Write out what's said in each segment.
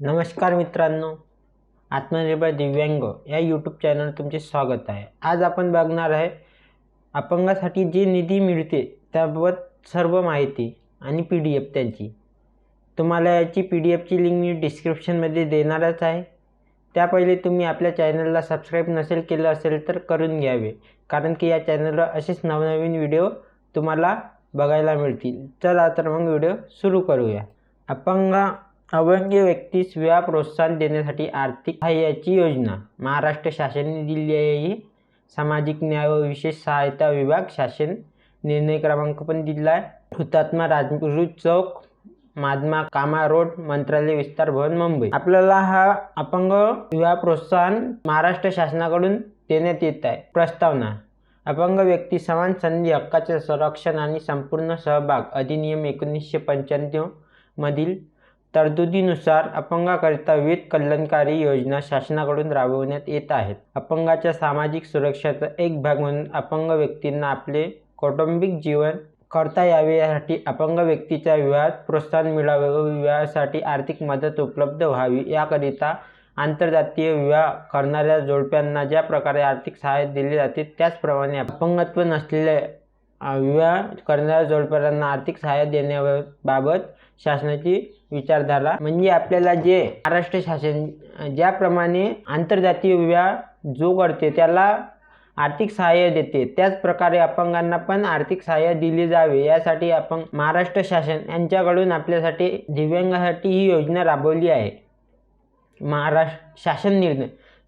नमस्कार मित्रांनो आत्मनिर्भर दिव्यांग या यूट्यूब चॅनल तुमचे स्वागत आहे. आज आपण बघणार आहे अपंगासाठी जे निधी मिळते त्याबाबत सर्व माहिती आणि पी डी एफ त्यांची. तुम्हाला याची पी डी एफची लिंक मी डिस्क्रिप्शनमध्ये देणारच आहे. त्या पहिले तुम्ही आपल्या चॅनलला सबस्क्राईब नसेल केलं असेल तर करून घ्यावे कारण की या चॅनलवर असेच नवनवीन व्हिडिओ तुम्हाला बघायला मिळतील. चला तर मग व्हिडिओ सुरू करूया. अपंग अभंग्य व्यक्तीस विवाह प्रोत्साहन देण्यासाठी आर्थिक सहाय्याची योजना. महाराष्ट्र शासनाने दिली आहे ही सामाजिक न्याय व विशेष सहायता विभाग शासन निर्णय क्रमांक पण दिला आहे. हुतात्मा राजगुरू चौक महात्मा कामा रोड मंत्रालय विस्तार भवन मुंबई. आपल्याला हा अपंग विवाह प्रोत्साहन महाराष्ट्र शासनाकडून देण्यात येत आहे. प्रस्तावना. अपंग व्यक्ती समान संधी हक्काचे संरक्षण आणि संपूर्ण सहभाग अधिनियम एकोणीसशे पंच्याण्णव मधील तरतुदीनुसार अपंगाकरिता विविध कल्याणकारी योजना शासनाकडून राबवण्यात येत आहेत. अपंगाच्या सामाजिक सुरक्षेचा एक भाग म्हणून अपंग व्यक्तींना आपले कौटुंबिक जीवन करता यावे यासाठी अपंग व्यक्तीच्या विवाहात प्रोत्साहन मिळावे व विवाहासाठी आर्थिक मदत उपलब्ध व्हावी याकरिता आंतरजातीय विवाह करणाऱ्या जोडप्यांना ज्या प्रकारे आर्थिक सहाय्य दिले जाते त्याचप्रमाणे अपंगत्व नसलेल्या विवाह करणाऱ्या जोडप्यांना आर्थिक सहाय्य देण्याबाबत शासनाची विचारधारा म्हणजे आपल्याला जे महाराष्ट्र शासन ज्याप्रमाणे आंतरजातीय विवाह जो करते त्याला आर्थिक सहाय्य देते. त्याचप्रकारे अपंगांना पण आर्थिक सहाय्य दिले जावे. यासाठी आपण महाराष्ट्र शासन यांच्याकडून आपल्यासाठी दिव्यांगासाठी ही योजना राबवली आहे. महाराष्ट्र शासन निर्णय.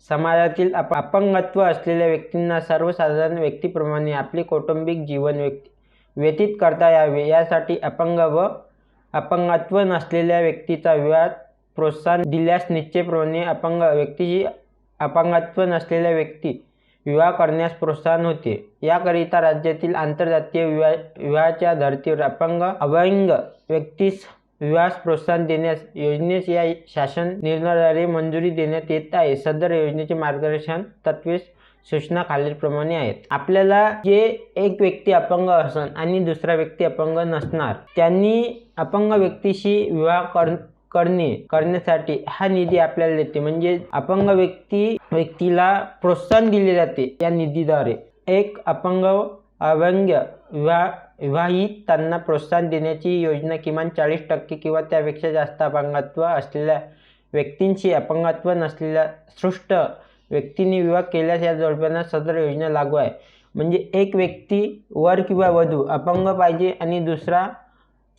समाजातील अप अपंगत्व असलेल्या व्यक्तींना सर्वसाधारण व्यक्तीप्रमाणे आपले कौटुंबिक जीवन व्यक्ती व्यतीत करता यावे. यासाठी अपंग व अपंगत्व नसलेल्या व्यक्तीचा विवाह प्रोत्साहन दिल्यास निश्चयप्रमाणे अपंग व्यक्तीची अपंगत्व नसलेल्या व्यक्ती विवाह करण्यास प्रोत्साहन होते. याकरिता राज्यातील आंतरजातीय विवाह विवाहाच्या धर्तीवर अपंग अभंग व्यक्तीस विवाहास प्रोत्साहन देण्यास योजनेस या शासन निर्णयाद्वारे मंजुरी देण्यात येत आहे. सदर योजनेचे मार्गदर्शन तत्वेस सूचना खालीलप्रमाणे आहेत. आपल्याला जे एक व्यक्ती अपंग असन आणि दुसरा व्यक्ती अपंग नसणार त्यांनी अपंग व्यक्तीशी विवाह कर करणे करण्यासाठी हा निधी आपल्याला देते. म्हणजे अपंग व्यक्ती व्यक्तीला प्रोत्साहन दिले जाते या निधीद्वारे. एक अपंग अवंग विवाह विवाहित त्यांना प्रोत्साहन देण्याची योजना किमान चाळीस टक्के किंवा त्यापेक्षा जास्त अपंगत्व असलेल्या व्यक्तींशी अपंगत्व नसलेल्या सृष्ट व्यक्तीने विवाह केल्यास या जोडप्यांना सदर योजना लागू आहे. म्हणजे एक व्यक्ती वर किंवा वधू अपंग पाहिजे आणि दुसरा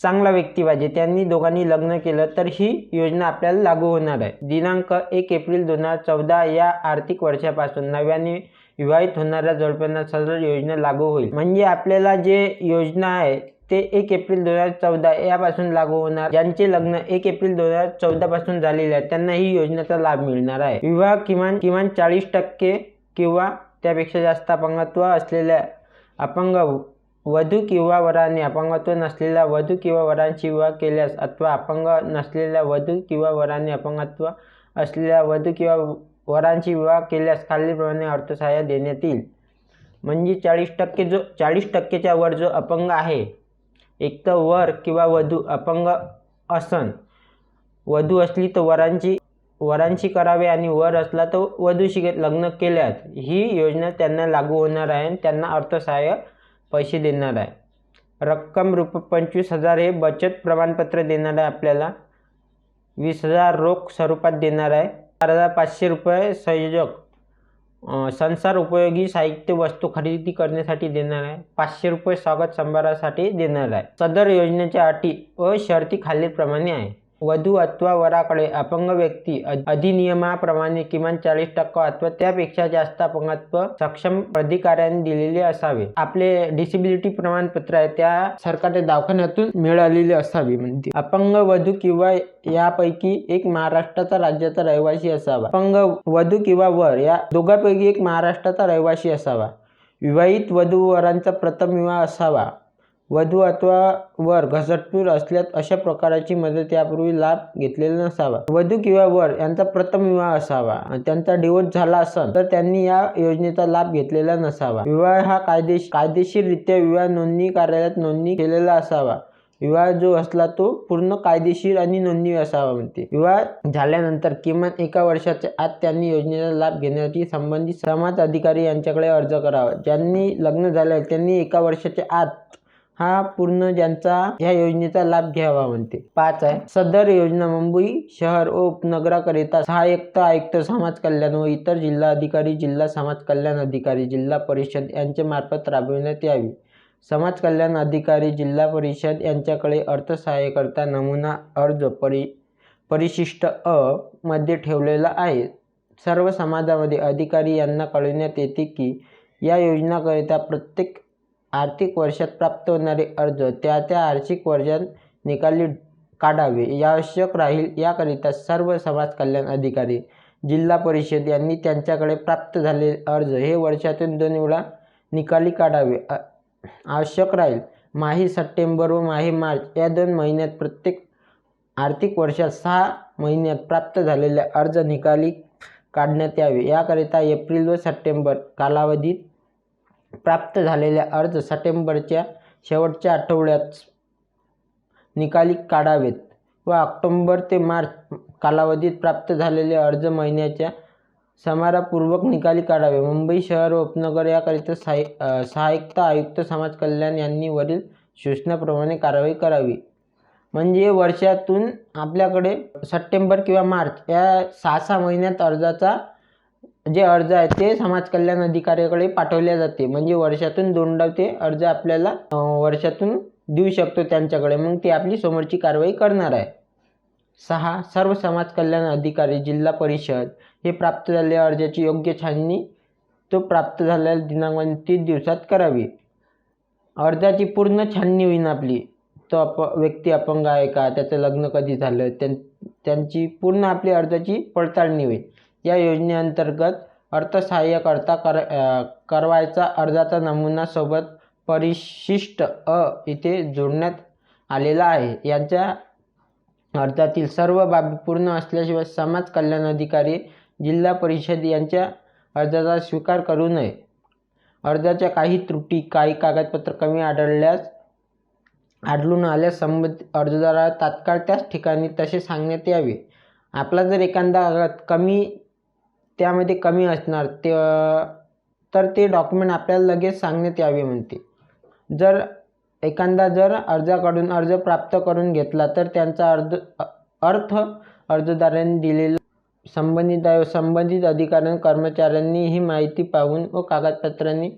चांगला व्यक्ती पाहिजे त्यांनी दोघांनी लग्न केलं तर ही योजना आपल्याला लागू होणार आहे. दिनांक एक एप्रिल दोन हजार चौदा या आर्थिक वर्षापासून नव्याने विवाहित होणाऱ्या जोडप्यांना सदर योजना लागू होईल. म्हणजे आपल्याला जे योजना आहे ते एक एप्रिल दोन हजार चौदा यापासून लागू होणार. ज्यांचे लग्न एक एप्रिल दोन हजार चौदा पासून झालेले आहे त्यांना ही योजनेचा लाभ मिळणार आहे. विवाह किमान किमान चाळीस टक्के किंवा त्यापेक्षा जास्त अपंगत्व असलेल्या अपंग वधू किंवा वराने अपंगत्व नसलेल्या वधू किंवा वरांशी विवाह केल्यास अथवा अपंग नसलेल्या वधू किंवा वराने अपंगत्व असलेल्या वधू किंवा वरांशी विवाह केल्यास खालीलप्रमाणे अर्थसहाय्य देण्यात येईल. म्हणजे चाळीस टक्के जो चाळीस टक्केच्या वर जो अपंग आहे एक तर वर किंवा वधू अपंग असन. वधू असली तर वरांची वरांशी करावे आणि वर असला तर वधूशी लग्न केल्यास ही योजना त्यांना लागू होणार आहे आणि त्यांना अर्थसहाय्य पैसे देणार आहे. रक्कम रुप पंचवीस हजार हे बचत प्रमाणपत्र देणार आहे आपल्याला. वीस हजार रोख स्वरूपात देणार आहे. चार हजार पाचशे रुपये संयोजक संसार उपयोगी साहित्य वस्तू खरेदी करण्यासाठी देणार आहे. पाचशे रुपये स्वागत संभारासाठी देणार आहे. सदर योजनेच्या अटी व शर्ती खालीलप्रमाणे आहे. वधू अथवा वराकडे अपंग व्यक्ती अधिनियमाप्रमाणे किमान चाळीस टक्का अथवा त्यापेक्षा जास्त अपंगत्व सक्षम अधिकाऱ्यांनी दिलेले असावे. आपले डिसेबिलिटी प्रमाणपत्र आहे त्या सरकारी दवाखान्यातून मिळालेले असावे. म्हणजे अपंग वधू किंवा यापैकी एक महाराष्ट्राचा राज्याचा रहिवासी असावा. अपंग वधू किंवा वर या दोघांपैकी एक महाराष्ट्राचा रहिवासी असावा. विवाहित वधू वरांचा प्रथम विवाह असावा. वधू अथवा वर घसटपूर असल्यास अशा प्रकाराची मदत यापूर्वी लाभ घेतलेला नसावा. वधू किंवा वर यांचा प्रथम विवाह असावा. आणि त्यांचा डिवोर्स झाला असेल तर त्यांनी या योजनेचा लाभ घेतलेला नसावा. विवाह हा कायदेश कायदेशीररित्या विवाह नोंदणी कार्यालयात नोंदणी केलेला असावा. विवाह जो असला तो पूर्ण कायदेशीर आणि नोंदणी असावा म्हणते. विवाह झाल्यानंतर किमान एका वर्षाच्या आत त्यांनी योजनेचा लाभ घेण्यासाठी संबंधित समाज अधिकारी यांच्याकडे अर्ज करावा. ज्यांनी लग्न झालं आहे त्यांनी एका वर्षाच्या आत हा पूर्ण ज्यांचा ह्या योजनेचा लाभ घ्यावा म्हणते. पाच आहे. सदर योजना मुंबई शहर व उपनगराकरिता सहाय्यक्त आयुक्त समाज कल्याण व इतर जिल्हा अधिकारी जिल्हा समाज कल्याण अधिकारी जिल्हा परिषद यांच्या मार्फत राबविण्यात यावी. समाज कल्याण अधिकारी जिल्हा परिषद यांच्याकडे अर्थसहाय्यकरता नमुना अर्ज परि परिशिष्ट अ मध्ये ठेवलेला आहे. सर्व समाजामध्ये अधिकारी यांना कळविण्यात येते की या योजनाकरिता प्रत्येक आर्थिक वर्षात प्राप्त होणारे अर्ज त्या त्या आर्थिक वर्षात निकाली काढावे. आवश्यक राहील याकरिता सर्व समाज कल्याण अधिकारी जिल्हा परिषद यांनी त्यांच्याकडे प्राप्त झालेले अर्ज हे वर्षातून दोन वेळा निकाली काढावे. आवश्यक राहील माही सप्टेंबर व माही मार्च या दोन महिन्यात प्रत्येक आर्थिक वर्षात सहा महिन्यात प्राप्त झालेले अर्ज निकाली काढण्यात यावे. याकरिता एप्रिल व सप्टेंबर कालावधीत प्राप्त झालेल्या अर्ज सप्टेंबरच्या शेवटच्या आठवड्यात निकाली काढावेत व ऑक्टोंबर ते मार्च कालावधीत प्राप्त झालेले अर्ज महिन्याच्या समारापूर्वक निकाली काढावे. मुंबई शहर व उपनगर याकरिता सहाय अ, आयुक्त समाज कल्याण यांनी वरील सूचनाप्रमाणे कारवाई करावी. म्हणजे वर्षातून आपल्याकडे सप्टेंबर किंवा मार्च या सहा सहा महिन्यात अर्जाचा जे अर्ज आहे ते समाज कल्याण अधिकाऱ्याकडे पाठवले जाते. म्हणजे वर्षातून दोनदा ते अर्ज आपल्याला वर्षातून देऊ शकतो त्यांच्याकडे. मग ते आपली समोरची कारवाई करणार आहे. सहा सर्व समाज कल्याण अधिकारी जिल्हा परिषद हे प्राप्त झालेल्या अर्जाची योग्य छाननी तो प्राप्त झालेल्या दिनांक तीस दिवसात करावी. अर्जाची पूर्ण छाननी होईन आपली. तो अप व्यक्ती अपंग आहे का? त्याचं लग्न कधी झालं? त्यां त्यांची पूर्ण आपली अर्जाची पडताळणी होईल. या योजनेअंतर्गत अर्थसहाय्यकर्ता कर करवायचा अर्जाचा नमुना सोबत परिशिष्ट अ इथे जोडण्यात आलेला आहे. यांच्या अर्जातील सर्व बाबी पूर्ण असल्याशिवाय समाज कल्याण अधिकारी जिल्हा परिषद यांच्या अर्जाचा स्वीकार करू नये. अर्जाच्या काही त्रुटी काही कागदपत्र कमी आढळल्यास आढळून आल्यास संबंधित अर्जदाराला तात्काळ त्याच ठिकाणी तसे सांगण्यात यावे. आपला जर एखादा कागद कमी त्यामध्ये कमी असणार. ते तर ते डॉक्युमेंट आपल्याला लगेच सांगण्यात यावे म्हणते. जर एखादा जर अर्जाकडून अर्ज प्राप्त करून घेतला तर त्यांचा अर्ज अर्थ अर्जदारांनी दिलेला संबंधित संबंधित अधिकारी कर्मचाऱ्यांनी ही माहिती पाहून व कागदपत्रांनी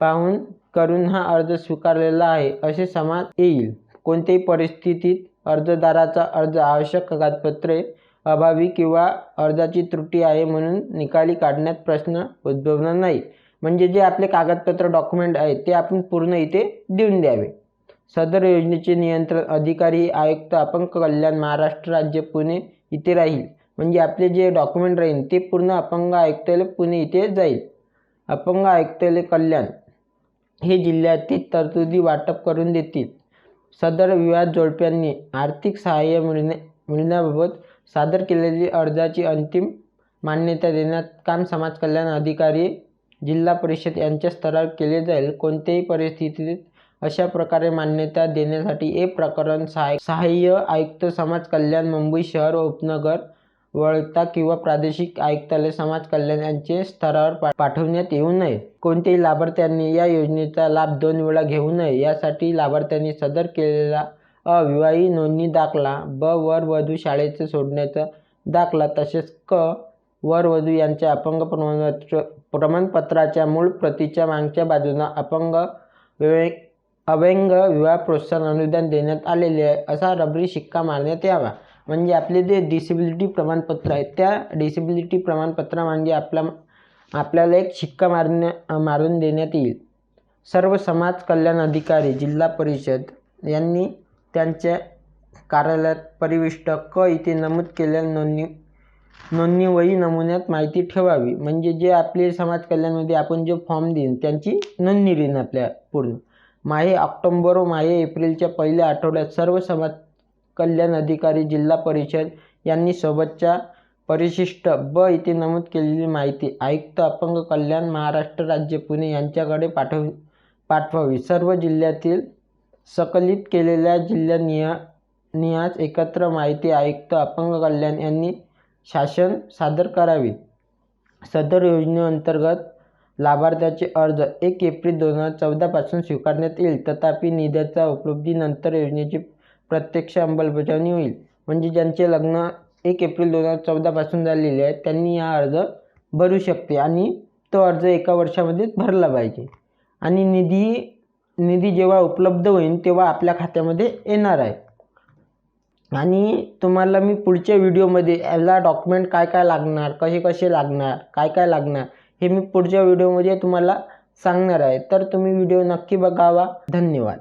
पाहून करून हा अर्ज स्वीकारलेला आहे असे समाज येईल. कोणत्याही परिस्थितीत अर्जदाराचा अर्ज आवश्यक कागदपत्रे अभावी किंवा अर्जाची त्रुटी आहे म्हणून निकाली काढण्यात प्रश्न उद्भवणार नाही. म्हणजे जे आपले कागदपत्र डॉक्युमेंट आहेत ते आपण पूर्ण इथे देऊन द्यावे. सदर योजनेचे नियंत्रण अधिकारी आयुक्त अपंग कल्याण महाराष्ट्र राज्य पुणे इथे राहील. म्हणजे आपले जे डॉक्युमेंट राहील ते पूर्ण अपंग आयुक्तालय पुणे इथे जाईल. अपंग आयुक्तालय कल्याण हे जिल्ह्यातील तरतुदी वाटप करून देतील. सदर विवाद जोडप्यांनी आर्थिक सहाय्य मिळणे मिळण्याबाबत सादर केलेली अर्जाची अंतिम मान्यता देण्यात काम समाज कल्याण अधिकारी जिल्हा परिषद यांच्या स्तरावर केले जाईल. कोणत्याही परिस्थितीत अशा प्रकारे मान्यता देण्यासाठी हे प्रकरण सहाय सहाय्य आयुक्त समाज कल्याण मुंबई शहर व उपनगर वळता किंवा प्रादेशिक आयुक्तालय समाज कल्याण यांचे स्तरावर पाठवण्यात येऊ नये. कोणत्याही लाभार्थ्यांनी या योजनेचा लाभ दोन वेळा घेऊ नये. यासाठी लाभार्थ्यांनी सदर केलेला अविवाही नोंदणी दाखला. ब. वर वधू शाळेचं सोडण्याचा दाखला तसेच क. वर वधू यांच्या अपंग प्रमाणपत्र प्रमाणपत्राच्या मूळ प्रतीच्या मागच्या बाजूनं अपंग विवे अव्यंग विवाह प्रोत्साहन अनुदान देण्यात आलेले आहे. असा रबरी शिक्का मारण्यात यावा. म्हणजे आपले जे डिसेबिलिटी प्रमाणपत्र आहे त्या डिसेबिलिटी प्रमाणपत्र म्हणजे आपला आपल्याला एक शिक्का मारण्या मारून देण्यात येईल. सर्व समाज कल्याण अधिकारी जिल्हा परिषद यांनी त्यांच्या कार्यालयात परिविष्ट क इथे नमूद केलेल्या नोंदणी नोंदणीवही नमुन्यात माहिती ठेवावी. म्हणजे जे आपले समाज कल्याणमध्ये आपण जे फॉर्म देईन त्यांची नोंदणी राहीन आपल्या पूर्ण. माहे ऑक्टोंबर व माहे एप्रिलच्या पहिल्या आठवड्यात सर्व समाज कल्याण अधिकारी जिल्हा परिषद यांनी सोबतच्या परिशिष्ट ब इथे नमूद केलेली माहिती आयुक्त अपंग कल्याण महाराष्ट्र राज्य पुणे यांच्याकडे पाठव पाठवावी. सर्व जिल्ह्यातील सकलित केलेल्या जिल्हा निया नियाज एकत्र माहिती आयुक्त अपंग कल्याण यांनी शासन सादर करावे. सदर योजनेअंतर्गत लाभार्थ्याचे अर्ज एक एप्रिल दोन हजार चौदापासून स्वीकारण्यात येईल. तथापि निधीच्या उपलब्धीनंतर योजनेची प्रत्यक्ष अंमलबजावणी होईल. म्हणजे ज्यांचे लग्न एक एप्रिल दोन हजार चौदापासून झालेले आहे त्यांनी हा अर्ज भरू शकते आणि तो अर्ज एका वर्षामध्ये भरला पाहिजे. आणि निधी निधी जेव्हा उपलब्ध होईल तेव्हा आपल्या खात्यामध्ये येणार आहे. आणि तुम्हाला मी पुढच्या व्हिडिओमध्ये याला डॉक्युमेंट काय काय लागणार कसे कसे लागणार काय काय लागणार हे मी पुढच्या व्हिडिओमध्ये तुम्हाला सांगणार आहे. तर तुम्ही व्हिडिओ नक्की बघावा. धन्यवाद.